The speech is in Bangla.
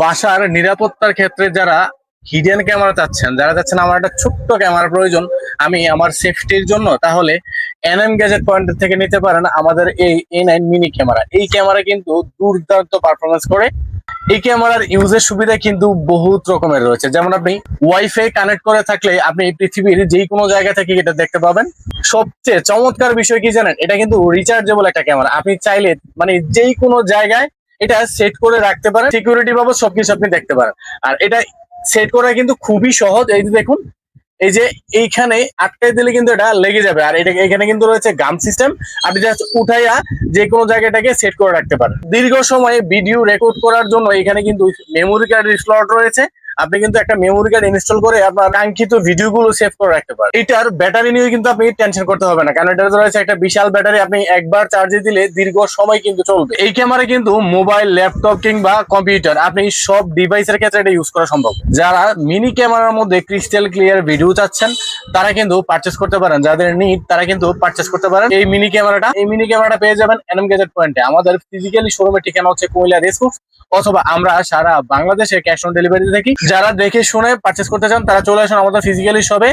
বাসার নিরাপত্তার ক্ষেত্রে যারা হিডেন ক্যামেরা চাচ্ছেন, যারা চাচ্ছেন আমার একটা ছোট্ট ক্যামেরা প্রয়োজন, আমি আমার সেফটির জন্য, তাহলে এনএম গ্যাজেট পয়েন্ট থেকে নিতে পারেন আমাদের এই এ নাইন মিনি ক্যামেরা এই ক্যামেরা কিন্তু দুর্দান্ত পারফরমেন্স করে। এই ক্যামেরার ইউজের সুবিধা কিন্তু বহুত রকমের রয়েছে। যেমন আপনি ওয়াইফাই কানেক্ট করে থাকলে আপনি পৃথিবীর যে কোনো জায়গা থেকে এটা দেখতে পাবেন। সবচেয়ে চমৎকার বিষয় কি জানেন? এটা কিন্তু রিচার্জেবল একটা ক্যামেরা আপনি চাইলে মানে যেই কোনো জায়গায় এটা সেট করে রাখতে পারেন। সিকিউরিটি বাবদ সবকিছু আপনি দেখতে পারেন। আর এটা সেট করা কিন্তু খুবই সহজ। এই যে দেখুন, এই যে এইখানে আটকাই দিলে কিন্তু এটা লেগে যাবে। আর এটা এখানে কিন্তু রয়েছে গাম সিস্টেম আপনি জাস্ট উঠাইয়া যে কোনো জায়গাটাকে সেট করে রাখতে পারেন। দীর্ঘ সময়ে ভিডিও রেকর্ড করার জন্য এখানে কিন্তু মেমোরি কার্ড স্লট রয়েছে। আপনি কিন্তু একটা মেমোরি কার্ড ইনস্টল করে আপনার কাঙ্ক্ষিত ভিডিও গুলো সেভ করে রাখতে পারেন। এটার ব্যাটারি নিয়ে কিন্তু আপনি টেনশন করতে হবে না, কারণ এটা রয়েছে একটা বিশাল ব্যাটারি আপনি একবার চার্জে দিলে দীর্ঘ সময় কিন্তু চলবে। এই ক্যামেরা কিন্তু মোবাইল ল্যাপটপ কিংবা কম্পিউটার আপনি সব ডিভাইসের ক্ষেত্রে এটা ইউজ করা সম্ভব। যারা মিনি ক্যামেরার মধ্যে ক্রিস্টাল ক্লিয়ার ভিডিও চাচ্ছেন, তারা কিন্তু পারচেস করতে পারেন। যাদের নিড তারা কিন্তু পারচেস করতে পারেন। এই মিনি ক্যামেরাটা এই মিনি ক্যামেরাটা পেয়ে যাবেন এনএম গ্যাজেট পয়েন্টে আমাদের ফিজিক্যালি শোরুমের ঠিকানা হচ্ছে কুমিল্লা রেসকোর্স অথবা আমরা সারা বাংলাদেশে ক্যাশ অন ডেলিভারি থাকি। যারা দেখে শুনে পার্চেস করতে চান, তারা চলে আসুন আমাদের ফিজিক্যালি শপে